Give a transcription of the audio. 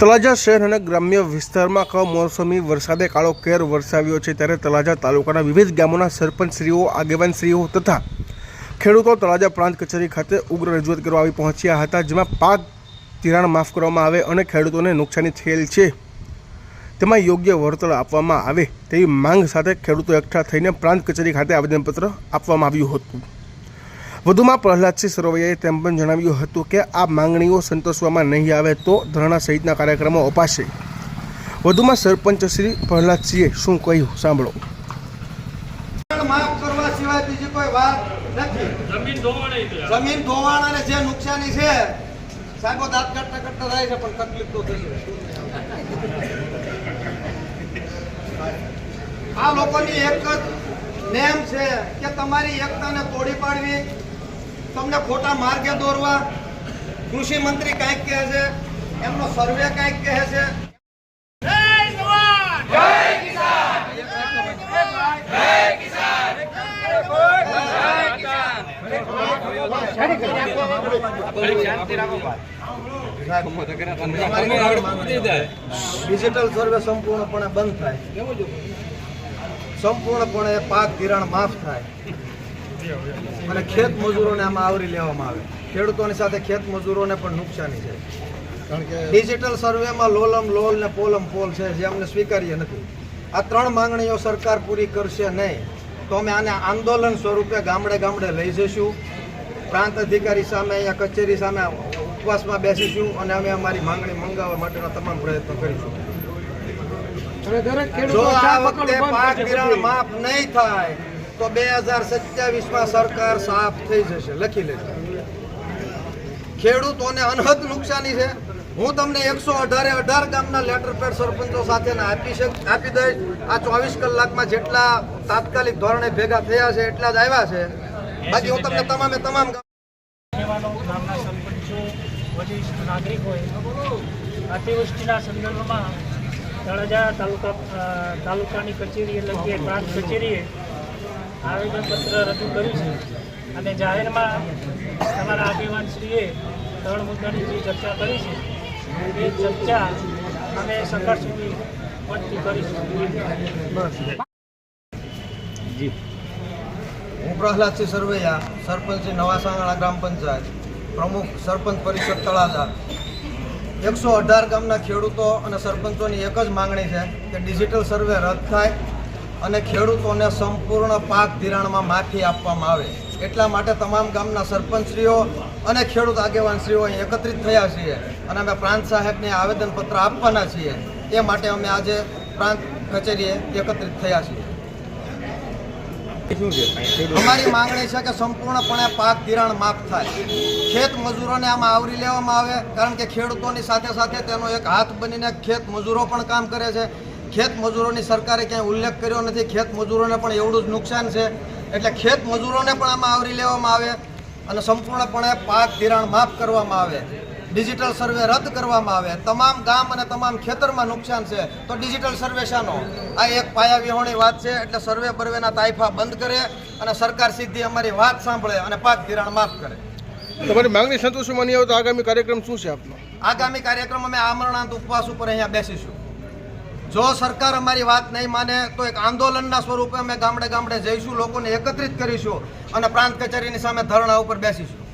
તળાજા શહેર અને ગ્રામ્ય વિસ્તારમાં કમોસમી વરસાદે કાળો કેર વરસાવ્યો છે ત્યારે તળાજા તાલુકાના વિવિધ ગામોના સરપંચશ્રીઓ, આગેવાનશ્રીઓ તથા ખેડૂતો તળાજા પ્રાંત કચેરી ખાતે ઉગ્ર રજૂઆત કરવા આવી પહોંચ્યા હતા, જેમાં પાક ધિરાણ માફ કરવામાં આવે અને ખેડૂતોને નુકસાની થયેલ છે. તેમાં યોગ્ય વળતર આપવામાં આવે તેવી માંગ સાથે ખેડૂતો એકઠા થઈને પ્રાંત કચેરી ખાતે આવેદનપત્ર આપવામાં આવ્યું હતું. વધુમાં પ્રહલાદસિંહ સરોવૈયાએ તેમ પણ જણાવ્યું હતું કે આ માંગણીઓ સંતોષવામાં નહીં આવે તો ધરણા સહિતના કાર્યક્રમો અપાશે. વધુમાં સરપંચ શ્રી પ્રહલાદસિંહે શું કહ્યું? સાંભળો. માફ કરવા સિવાય બીજી કોઈ વાત નથી. જમીન ધોવાણી છે. જમીન ધોવાણ અને જે નુકસાની છે સાહેબો દાંત કાઢતા કાઢતા થાય છે પણ તકલીફ તો થશે. આ લોકોની એક જ નેમ છે કે તમારી એકતાને તોડી પાડવી તમને ખોટા માર્ગે દોરવા કૃષિ મંત્રી કાંઈક કહે છે એમનો સર્વે કાંઈક કહે છે. ડિજિટલ સર્વે સંપૂર્ણપણે બંધ થાય. સંપૂર્ણપણે પાક ધિરાણ માફ થાય. અને ખેત મજૂરોને આમાં આવરી લેવામાં આવે. ખેડૂતોની સાથે ખેત મજૂરોને પણ નુકસાની છે. કારણ કે ડિજિટલ સર્વેમાં લોલમ લોલ ને પોલમ પોલ છે જે અમને સ્વીકાર્ય નથી. આ ત્રણ માંગણીઓ સરકાર પૂરી કરશે નહીં તો અમે આને આંદોલન સ્વરૂપે ગામડે ગામડે લઈ જઈશું. પ્રાંત અધિકારી સામે અહીંયા કચેરી સામે ઉપવાસમાં બેસીશું અને અમે અમારી માંગણી મંગાવવા માટેના તમામ પ્રયત્નો કરીશું. જો આ વખતે પાક ધિરાણ માફ નહીં થાય તો બે હજાર સત્યાવીસમાં સરકાર સાફ થઈ જશે. લખી લેજો. ખેડૂતોને અનહદ નુકસાની છે. હું તમને એકસો અઢારે અઢાર ગામના લેટર પેડ સરપંચો સાથે આપી શક, આપી દઈશ. આ ચોવીસ કલાકમાં જેટલા તાત્કાલિક ધોરણે ભેગા થયા છે, એટલા જ આવ્યા છે. બાકી હું તમને તમામે તમામ અતિવૃષ્ટિના સંદર્ભમાં તળાજા તાલુકા તાલુકાની કચેરીએ એટલે પ્રાંત કચેરીએ આવેદનપત્ર રજૂ કર્યું છે. અને જાહેરમાં તમારા આગેવાનશ્રીએ ત્રણ મુદ્દાની જે ચર્ચા કરી છે, એ ચર્ચા અમે સરકાર સુધી પહોંચતી કરીશું. હું પ્રહલાદસિંહ સરવૈયા, સરપંચ શ્રી નવા ગ્રામ પંચાયત, પ્રમુખ સરપંચ પરિષદ તળાજા. એકસો અઢાર ગામના ખેડૂતો અને સરપંચોની એક જ માંગણી છે કે ડિજિટલ સર્વે રદ થાય અને ખેડૂતોને સંપૂર્ણ પાક ધિરાણમાં માફી આપવામાં આવે. એટલા માટે તમામ ગામના સરપંચશ્રીઓ અને ખેડૂત આગેવાનશ્રીઓ અહીં એકત્રિત થયા છીએ અને અમે પ્રાંત સાહેબને આવેદનપત્ર આપવાના છીએ. એ માટે અમે આજે પ્રાંત કચેરીએ એકત્રિત થયા છીએ. અમારી માંગણી છે કે સંપૂર્ણપણે પાક ધિરાણ માફ થાય. ખેત મજૂરોને આમાં આવરી લેવામાં આવે કારણ કે ખેડૂતોની સાથે સાથે તેનો એક હાથ બનીને ખેત મજૂરો પણ કામ કરે છે. ખેત મજૂરોની સરકારે ક્યાંય ઉલ્લેખ કર્યો નથી. ખેત મજૂરોને પણ એવડું જ નુકસાન છે. એટલે ખેત મજૂરોને પણ આમાં આવરી લેવામાં આવે અને સંપૂર્ણપણે પાક ધિરાણ માફ કરવામાં આવે. ડિજિટલ સર્વે રદ કરવામાં આવે. તમામ ગામ અને તમામ ખેતરમાં નુકસાન છે. તો ડિજિટલ સર્વે શાનો? આ એક પાયા વિહોણી વાત છે. એટલે સર્વે બર્વેના તાઇફા બંધ કરે અને સરકાર સીધી અમારી વાત સાંભળે અને પાક ધિરાણ માફ કરે. તમારી માંગણી સંતોષમાં નહીં આવે તો આગામી કાર્યક્રમ શું છે આપનો? આગામી કાર્યક્રમ અમે આમરણાંત ઉપવાસ ઉપર અહીંયા બેસીશું. જો સરકાર અમારી વાત નહીં માને, તો એક આંદોલનના સ્વરૂપે અમે ગામડે ગામડે જઈશું, લોકોને એકત્રિત કરીશું અને પ્રાંત કચેરીની સામે ધરણા ઉપર બેસીશું.